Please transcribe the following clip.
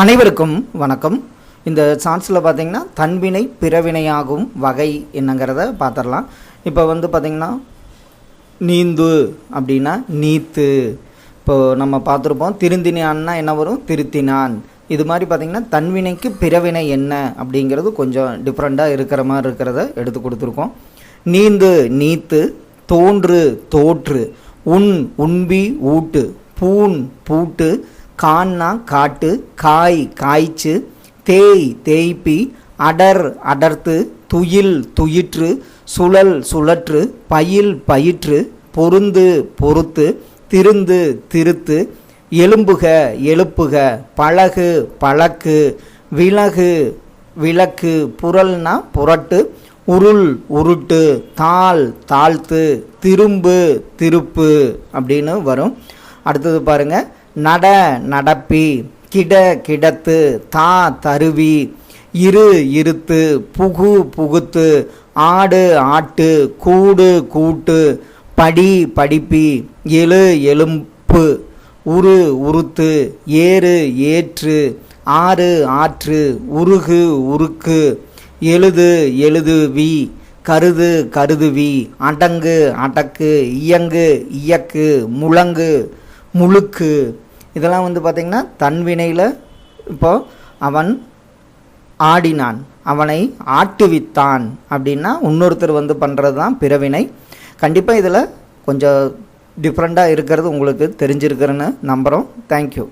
அனைவருக்கும் வணக்கம். இந்த சான்ஸில் பார்த்தீங்கன்னா தன்வினை பிறவினையாகும் வகை என்னங்கிறத பார்த்துடலாம் இப்போ வந்து பார்த்திங்கன்னா நீந்து அப்படின்னா நீத்து. இப்போது நம்ம பார்த்துருப்போம் திருந்தினான்னா என்ன வரும்? திருத்தினான். இது மாதிரி பார்த்திங்கன்னா தன்வினைக்கு பிறவினை என்ன அப்படிங்கிறது கொஞ்சம் டிஃப்ரெண்ட்டாக இருக்கிற மாதிரி இருக்கிறத எடுத்து கொடுத்துருக்கோம். நீந்து நீத்து. தோன்று தோற்று. உன் உண்பி ஊட்டு. பூன் பூட்டு. கான்னா காட்டு காய் காய்ச்சு தேய் தேய்ப்பி அடர் அடர்த்து துயில் துயிற்று சுழல் சுழற்று பயில் பயிற்று பொருந்து பொறுத்து திருந்து திருத்து எலும்புக எழுப்புக பழகு பழக்கு விலகு விளக்கு புரல்னா புரட்டு உருள் உருட்டு தாள் தாழ்த்து திரும்பு திருப்பு அப்படின்னு வரும். அடுத்தது பாருங்க. நட நடப்பி கிட கிடத்து தா தருவி இரு இருத்து புகு புகுத்து ஆடு ஆட்டு கூடு கூட்டு படி படிப்பி எழு எலும்பு உரு உருத்து ஏறு ஏற்று ஆறு ஆற்று உருகு உருக்கு எழுது எழுதுவி கருது கருதுவி அடங்கு அடக்கு இயங்கு இயக்கு முழங்கு முழுக்கு இதெல்லாம் வந்து பார்த்திங்கன்னா தன்வினையில் இப்போது அவன் ஆடினான். அவனை ஆட்டுவித்தான் அப்படின்னா இன்னொருத்தர் வந்து பண்ணுறது தான் பிறவினை. கண்டிப்பாக இதில் கொஞ்சம் டிஃப்ரெண்ட்டாக இருக்கிறது உங்களுக்கு தெரிஞ்சிருக்கிறேன்னு நம்புகிறோம் தேங்க்யூ